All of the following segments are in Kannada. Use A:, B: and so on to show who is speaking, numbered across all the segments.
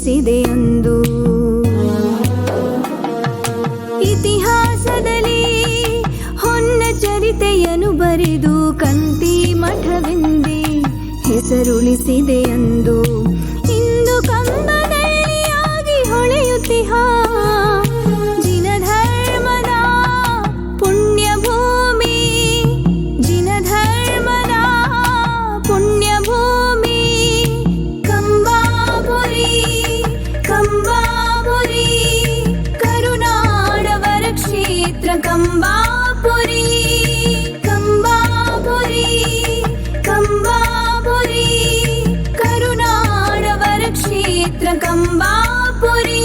A: ಜನಿಸಿದೆಯೊಂದು ಇತಿಹಾಸದಲ್ಲಿ ಹೊನ್ನ ಚರಿತೆಯನ್ನು ಬರೆದು ಕಂತಿ ಮಠವೆಂದೇ ಹೆಸರುಳಿಸಿದೆಯೊಂದು ಕಂಬಾಪುರಿ ಕಂಬಾಪುರಿ ಕಂಬಾಪುರಿ. ಕರುನಾಡವರ ಕ್ಷೇತ್ರ ಕಂಬಾಪುರಿ.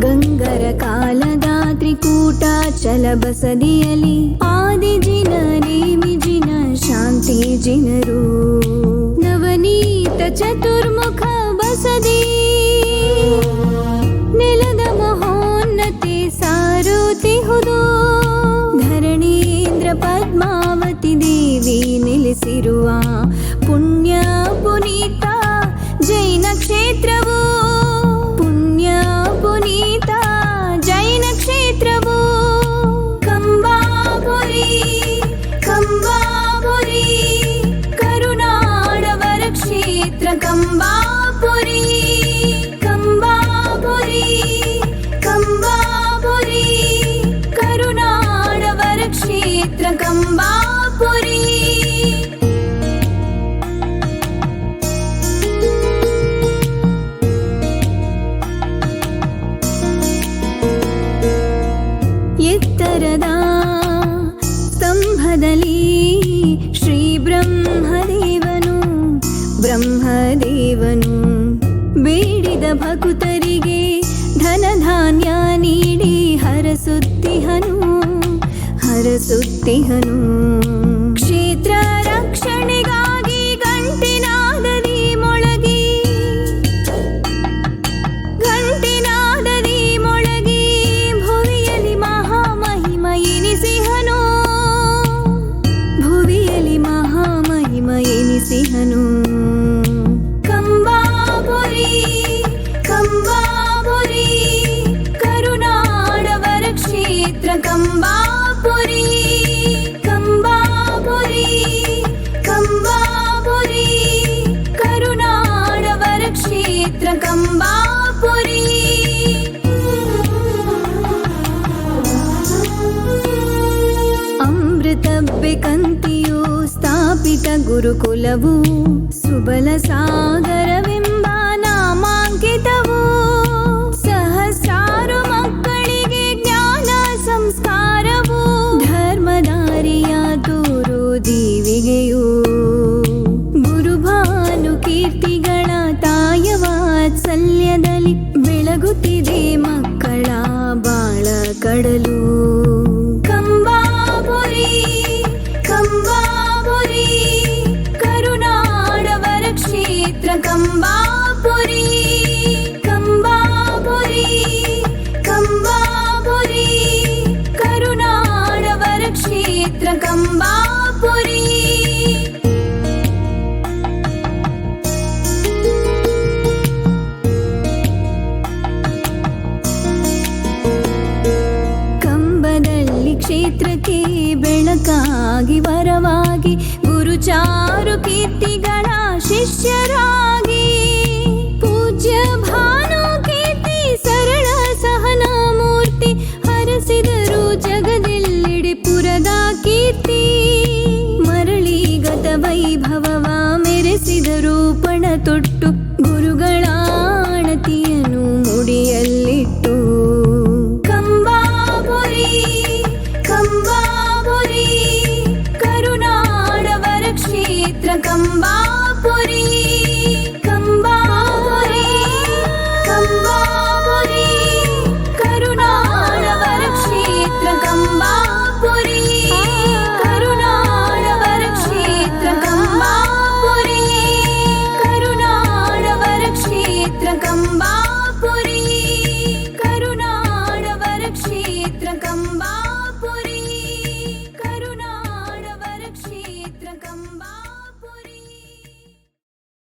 A: ಗಂಗರ ಕಾಲದ ತ್ರಿಕೂಟಾಚಲ ಬಸದಿಯಲಿ ಆದಿಜಿನ ನೇಮಿಜಿನ ಶಾಂತಿ ಜಿನರು. ನವನೀತ ಚತುರ್ಮುಖ सदी ಕಂಬಾಪುರಿ ಎತ್ತರದ ಸ್ತಂಭದಲ್ಲಿ ಮಹಾಮಹಿಮ ಎನಿಸಿಹನು ಕಂಬಾಪುರಿ ಕಂಬಾಪುರಿ ಕರುನಾಡವರ ಕ್ಷೇತ್ರ ಕಂಬಾಪುರಿ ಕಂಬಾಪುರಿ ಕಂಬಾಪುರಿ ಕರುನಾಡವರ ಸ್ಥಾಪಿತ ಗುರುಕುಲವು ಸುಬಲ ಸಾಗರವೆಂಬ ನಾಮಾಂಕಿತವು. ಸಹಸ್ರಾರು ಮಕ್ಕಳಿಗೆ ಜ್ಞಾನ ಸಂಸ್ಕಾರವು. ಧರ್ಮದಾರಿಯ ತೋರು ದೀವಿಗೆಯು. ಗುರುಭಾನು ಕೀರ್ತಿಗಳ ತಾಯವಾತ್ಸಲ್ಯದಲ್ಲಿ ಬೆಳಗುತ್ತಿದೆ ಮಕ್ಕಳ ಬಾಳ ಕಡಲು. ಕಂಬಾಪುರಿ ಕಂಬದಲ್ಲಿ ಕ್ಷೇತ್ರಕ್ಕೆ ಬೆಳಕಾಗಿ ವರವಾಗಿ ಗುರುಚಾರು ಕೀರ್ತಿಗಳ ಶಿಷ್ಯರಾಗಿ